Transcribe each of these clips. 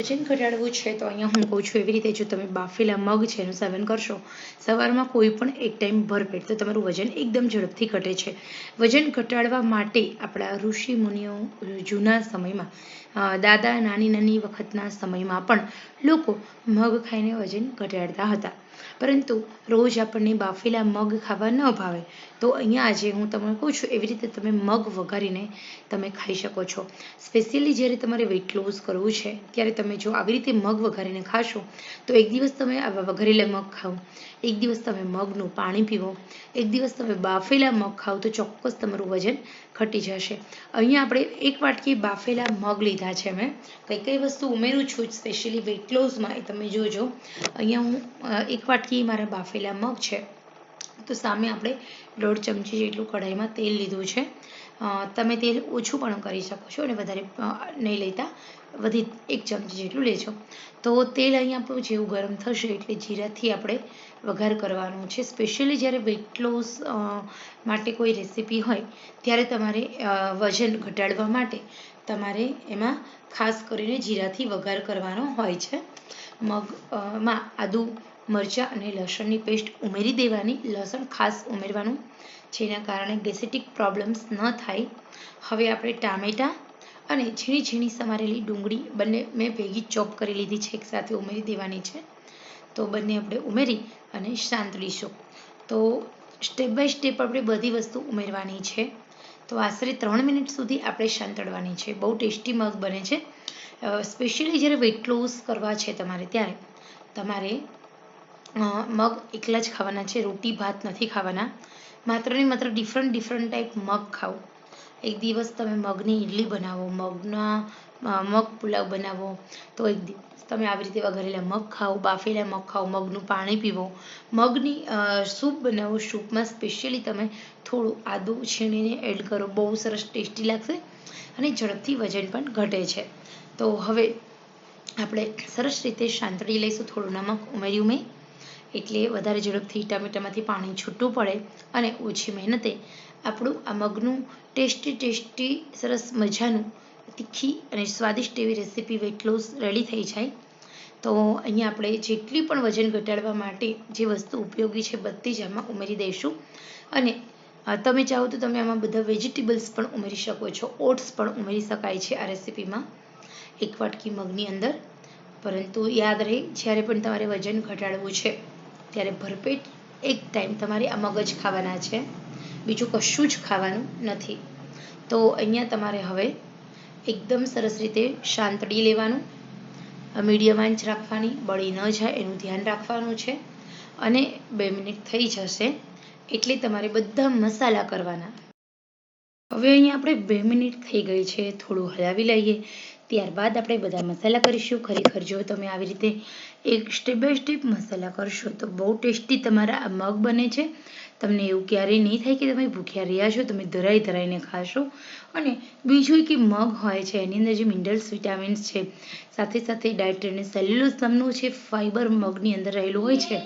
વજન ઘટાડવું છે તો અહીંયા હું કહું છું એવી રીતે જો તમે બાફેલા મગ છે એનું સેવન કરશો, સવારમાં કોઈ પણ એક ટાઈમ ભરપેટ તો તમારું વજન એકદમ ઝડપથી ઘટે છે. વજન ઘટાડવા માટે આપણા ઋષિ મુનિઓ જૂના સમયમાં દાદા નાની નાની વખતના સમયમાં પણ લોકો મગ ખાઈને વજન ઘટાડતા હતા. પરંતુ રોજ આપણને બાફેલા મગ ખાવા ન ભાવે. તો અહીંયા આજે હું તમને કહું છું, એવી રીતે તમે મગ વઘારીને તમે ખાઈ શકો છો. સ્પેશિયલી જ્યારે તમારે વેઇટ લોસ કરવું છે, ત્યારે તમે જો આવી રીતે મગ વઘારીને ખાશો, તો એક દિવસ તમે આવા વઘારેલા મગ ખાઓ. એક દિવસ તમે મગનું પાણી પીવો. એક દિવસ તમે બાફેલા મગ ખાઓ તો ચોક્કસ તમારું વજન ઘટી જશે. અહીંયા આપણે એક વાટકી બાફેલા મગ લીધા છે મેં. કઈ કઈ વસ્તુ ઉમેરું છું, સ્પેશિયલી વેટ લોસમાં એ તમે જોજો. અહીંયા હું એક વાટકી મારા બાફેલા મગ છે. તો સામે આપણે દોઢ ચમચી જેટલું કઢાઈમાં તેલ લીધું છે. તમે તેલ ઓછું પણ કરી શકો છો અને વધારે નહીં લેતા, વધી એક ચમચી જેટલું લેજો. તો તેલ અહીંયા આપણું જેવું ગરમ થશે એટલે જીરાથી આપણે વઘાર કરવાનો છે. સ્પેશિયલી જ્યારે વેઇટ લોસ માટે કોઈ રેસીપી હોય, ત્યારે તમારે વજન ઘટાડવા માટે તમારે એમાં ખાસ કરીને જીરાથી વઘાર કરવાનો હોય છે. મગમાં આદુ, મરચાં અને લસણની પેસ્ટ ઉમેરી દેવાની. લસણ ખાસ ઉમેરવાનું. જેના કારણે ગેસેટિક પ્રોબ્લેમ્સ ન થાય. હવે આપણે ટામેટાં અને ઝીણી ઝીણી સમારેલી ડુંગળી બંને મેં ભેગી ચોપ કરી લીધી છે એકસાથે ઉમેરી દેવાની છે. તો બંને આપણે ઉમેરી અને સાંતળીશું તો સ્ટેપ બાય સ્ટેપ આપણે બધી વસ્તુ ઉમેરવાની છે. તો આશરે ત્રણ મિનિટ સુધી આપણે સાંતળવાની છે. બહુ ટેસ્ટી મગ બને છે. સ્પેશિયલી જ્યારે વેઇટ લોસ કરવા છે તમારે ત્યારે, તમારે મગ એકલા જ ખાવાના છે, રોટી, ભાત નથી ખાવાના. માત્ર ને માત્ર ડિફરન્ટ ડિફરન્ટ ટાઈપ મગ ખાઓ. એક દિવસ તમે મગની ઇડલી બનાવો, મગના મગ પુલાવ બનાવો, તો એક દિવસ તમે આવી રીતે વઘારેલા મગ ખાઓ, બાફેલા મગ ખાઓ, મગનું પાણી પીવો. મગની સૂપ બનાવો, સૂપમાં સ્પેશિયલી તમે થોડું આદું છીણીને એડ કરો, બહુ સરસ ટેસ્ટી લાગશે અને ઝડપથી વજન પણ ઘટે છે. તો હવે આપણે સરસ રીતે સાંતળી લઈશું થોડું નમક, ઉમેર્યું મેં. એટલે વધારે ઝડપથી ટામેટામાંથી પાણી છૂટું પડે અને ઓછી મહેનતે આપણું આ મગનું ટેસ્ટી ટેસ્ટી, સરસ મજાનું તીખી અને સ્વાદિષ્ટ એવી રેસીપી વેટ લોસ રેડી થઈ જાય. તો અહીંયા આપણે જેટલી પણ વજન ઘટાડવા માટે જે વસ્તુ ઉપયોગી છે બધી જ આમાં ઉમેરી દઈશું. અને તમે ચાહો તો તમે આમાં બધા વેજીટેબલ્સ પણ ઉમેરી શકો છો. ઓટ્સ પણ ઉમેરી શકાય છે આ રેસીપીમાં. એક વાટકી મગની અંદર. પરંતુ યાદ રહે, જ્યારે પણ તમારે વજન ઘટાડવું છે ત્યારે ભરપેટ એક ટાઈમ તમારે આ મગજ ખાવાના છે. બીજું કશું જ ખાવાનું નથી. તો અહીંયા તમારે હવે એકદમ સરસ રીતે શાંતડી લેવાનું મીડિયમ આંચ રાખવાની, બળી ન જાય એનું ધ્યાન રાખવાનું છે. અને બે મિનિટ થઈ જશે એટલે તમારે બધા મસાલા કરવાના. હવે અહીંયા આપણે બે મિનિટ થઈ ગઈ છે, થોડું હલાવી લઈએ. ત્યારબાદ આપણે બધા મસાલા કરીશું. ખરેખર જો તમે આવી રીતે એક સ્ટેપ બાય સ્ટેપ મસાલા કરશો તો બહુ ટેસ્ટી તમારા મગ બને છે. તમને એવું ક્યારેય નહીં થાય કે તમે ભૂખ્યા રહ્યા છો, તમે ધરાઈ ધરાઈને ખાશો. અને બીજું કે મગ હોય છે, એની અંદર જે મિનરલ્સ વિટામિન્સ છે, સાથે સાથે ડાયટ્રી સેલ્યુલોઝ નામનું છે ફાઈબર મગની અંદર રહેલું હોય છે,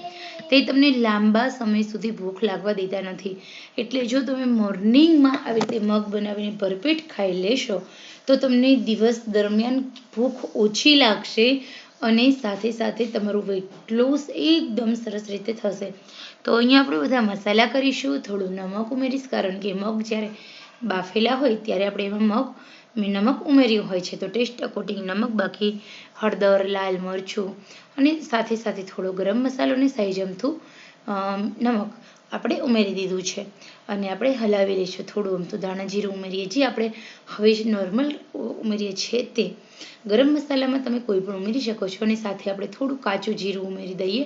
તે તમને લાંબા સમય સુધી ભૂખ લાગવા દેતા નથી. એટલે જો તમે મોર્નિંગમાં આવી રીતે મગ બનાવીને ભરપેટ ખાઈ લેશો, તો તમને દિવસ દરમિયાન ભૂખ ઓછી લાગશે અને સાથે સાથે તમારું વેટ લોસ એકદમ સરસ રીતે થશે. તો અહીંયા આપણે બધા મસાલા કરીશું, થોડું નમક ઉમેરીશ, કારણ કે મગ જ્યારે બાફેલા હોય ત્યારે આપણે એમાં મગ નમક ઉમેર્યું હોય છે. તો ટેસ્ટ અકોર્ડિંગ નમક, બાકી હળદર, લાલ મરચું અને સાથે સાથે થોડો ગરમ મસાલો અને સાઈજમથું નમક. આપણે ઉમેરી દીધું છે. અને આપણે હલાવી લઈશું થોડું આમ તો ધાણા જીરું ઉમેરીએ જે આપણે હવે નોર્મલ ઉમેરીએ છીએ તે. ગરમ મસાલામાં તમે કોઈ પણ ઉમેરી શકો છો. અને સાથે આપણે થોડું કાચું જીરું ઉમેરી દઈએ.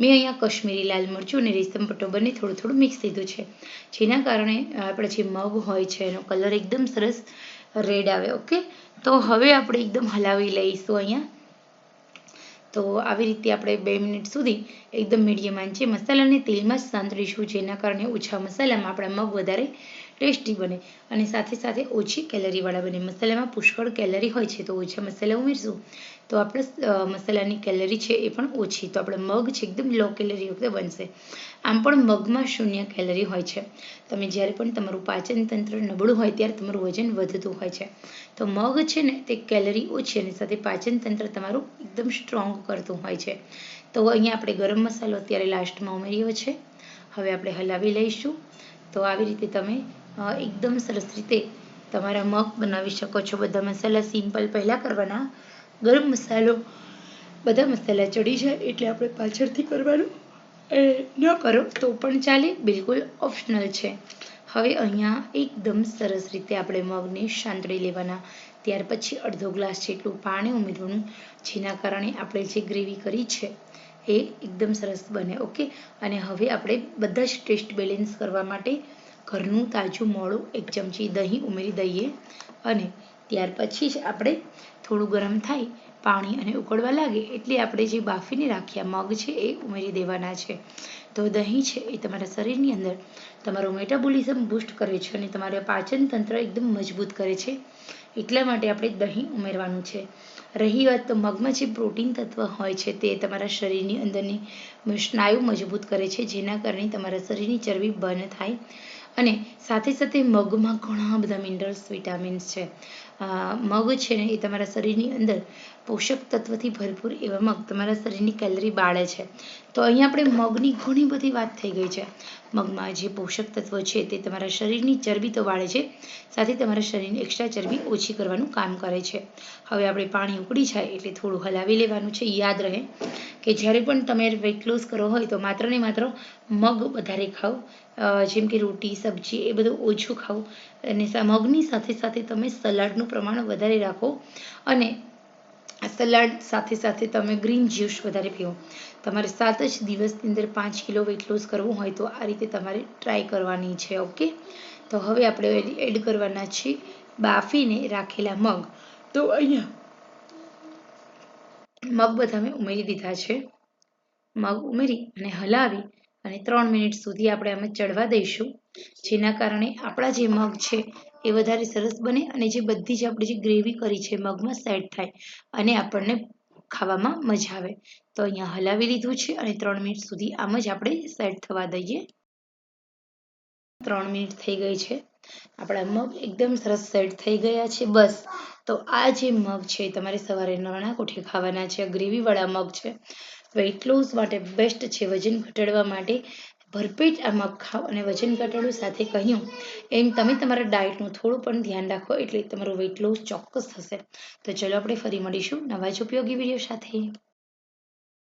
મેં અહીંયા કશ્મીરી લાલ મરચું અને રેશમ પટ્ટો બંને થોડું થોડું મિક્સ દીધું છે. જેના કારણે આપણે જે મગ હોય છે, એનો કલર એકદમ સરસ રેડ આવે ઓકે તો હવે આપણે એકદમ હલાવી લઈશું અહીંયા. તો આવી રીતે આપણે બે મિનિટ સુધી એકદમ મીડિયમ આંચે મસાલાને તેલમાં જ સાંતળીશું જેના કારણે ઓછા મસાલામાં આપણા મગ વધારે ટેસ્ટી બને અને સાથે સાથે ઓછી કેલરીવાળા બને. મસાલામાં પુષ્કળ કેલરી હોય છે તો ઓછા મસાલા ઉમેરશું. તો આપણે મસાલાની કેલરી છે એ પણ ઓછી. તો આપણે મગ છે એકદમ લો કેલરી વખતે બનશે. આમ પણ મગમાં શૂન્ય કેલરી હોય છે. તમે જ્યારે પણ તમારું પાચન તંત્ર નબળું હોય ત્યારે તમારું વજન વધતું હોય છે. તો મગ છે ને તે કેલરી ઓછી અને સાથે પાચન તંત્ર તમારું એકદમ સ્ટ્રોંગ કરતું હોય છે. તો અહીંયા આપણે ગરમ મસાલો અત્યારે લાસ્ટમાં ઉમેર્યો છે. હવે આપણે હલાવી લઈશું. તો આવી રીતે તમે એકદમ સરસ રીતે તમારા મગ બનાવી શકો છો. બધા મસાલા સિમ્પલ પહેલાં કરવાના. ગરમ મસાલો, બધા મસાલા ચડી જાય એટલે આપણે પાછળથી કરવાનું. ન કરો તો પણ ચાલે, બિલકુલ ઓપ્શનલ છે. હવે અહીંયા એકદમ સરસ રીતે આપણે મગને શાંતળી લેવાના. ત્યાર પછી અડધો ગ્લાસ જેટલું પાણી ઉમેરવાનું, જેના કારણે આપણે જે ગ્રેવી કરી છે એ એકદમ સરસ બને, ઓકે? અને હવે આપણે બધા જ ટેસ્ટ બેલેન્સ કરવા માટે ઘરનું તાજું મોળું એક ચમચી દહીં ઉમેરી દઈએ અને ત્યાર પછી જ આપણે થોડું ગરમ થાય, પાણી અને ઉકળવા લાગે એટલે આપણે જે બાફીને રાખ્યા મગ છે એ ઉમેરી દેવાના છે. તો દહીં છે એ તમારા શરીરની અંદર તમારું મેટાબોલિઝમ બૂસ્ટ કરે છે અને તમારા પાચન તંત્ર એકદમ મજબૂત કરે છે. એટલા માટે આપણે દહીં ઉમેરવાનું છે. રહી વાત તો મગમાં જે પ્રોટીન તત્વ હોય છે તે તમારા શરીરની અંદરની સ્નાયુ મજબૂત કરે છે, જેના કારણે તમારા શરીરની ચરબી બર્ન થાય અને સાથે સાથે મગમાં ઘણા બધા મિનરલ્સ વિટામિન્સ છે. મગ છે ને એ તમારા શરીરની અંદર પોષક તત્વથી ભરપૂર એવા મગ તમારા શરીરની કેલરી બાળે છે. તો અહીંયા આપણે મગની ઘણી બધી વાત થઈ ગઈ છે. મગમાં જે પોષક તત્વો છે તે તમારા શરીરની ચરબી તો બાળે છે, સાથે તમારા શરીરની એક્સ્ટ્રા ચરબી ઓછી કરવાનું કામ કરે છે. હવે આપણે પાણી ઉકળી જાય એટલે થોડું હલાવી લેવાનું છે, યાદ રહે કે જ્યારે પણ તમે વેટ લોસ કરો હોય તો માત્ર ને માત્ર મગ વધારે ખાઓ જેમ કે રોટી, સબ્જી એ બધું ઓછું ખાઓ અને મગની સાથે સાથે તમે સલાડનું પ્રમાણ વધારે રાખો. અને સલાડ સાથે સાથે તમે ગ્રીન જ્યુસ વધારે પીઓ તમારે સાત જ દિવસની અંદર પાંચ કિલો વેટ લોસ કરવું હોય તો આ રીતે તમારે ટ્રાય કરવાની છે ઓકે તો હવે આપણે એડ કરવાના છે બાફીને રાખેલા મગ. તો અહીંયા મગ બધા મેં ઉમેરી દીધા છે. મગ ઉમેરી અને હલાવી અને ત્રણ મિનિટ સુધી આપણે આમાં ચડવા દઈશું. જેના કારણે આપણા જે મગ છે એ વધારે સરસ બને અને જે બધી જ આપણે જે ગ્રેવી કરી છે, મગમાં સેટ થાય અને આપણને ખાવામાં મજા આવે. તો અહીંયા હલાવી લીધું છે અને ત્રણ મિનિટ સુધી આમ જ આપણે સેટ થવા દઈએ. ત્રણ મિનિટ થઈ ગઈ છે. આપણા મગ એકદમ સરસ સેટ થઈ ગયા છે. બસ. તો આ જે મગ છે તમારે સવારે નરણા કોઠે ખાવાના છે. ગ્રેવીવાળા મગ છે. વેઇટ લોસ માટે બેસ્ટ છે વજન ઘટાડવા માટે ભરપેટ આ મગ અને વજન ઘટાડો સાથે કહ્યું, એમ તમે તમારા ડાયટનું થોડું પણ ધ્યાન રાખો એટલે તમારું વેઇટ લોસ ચોક્કસ થશે. તો ચલો આપણે ફરી મળીશું નવા જ ઉપયોગી વીડિયો સાથે.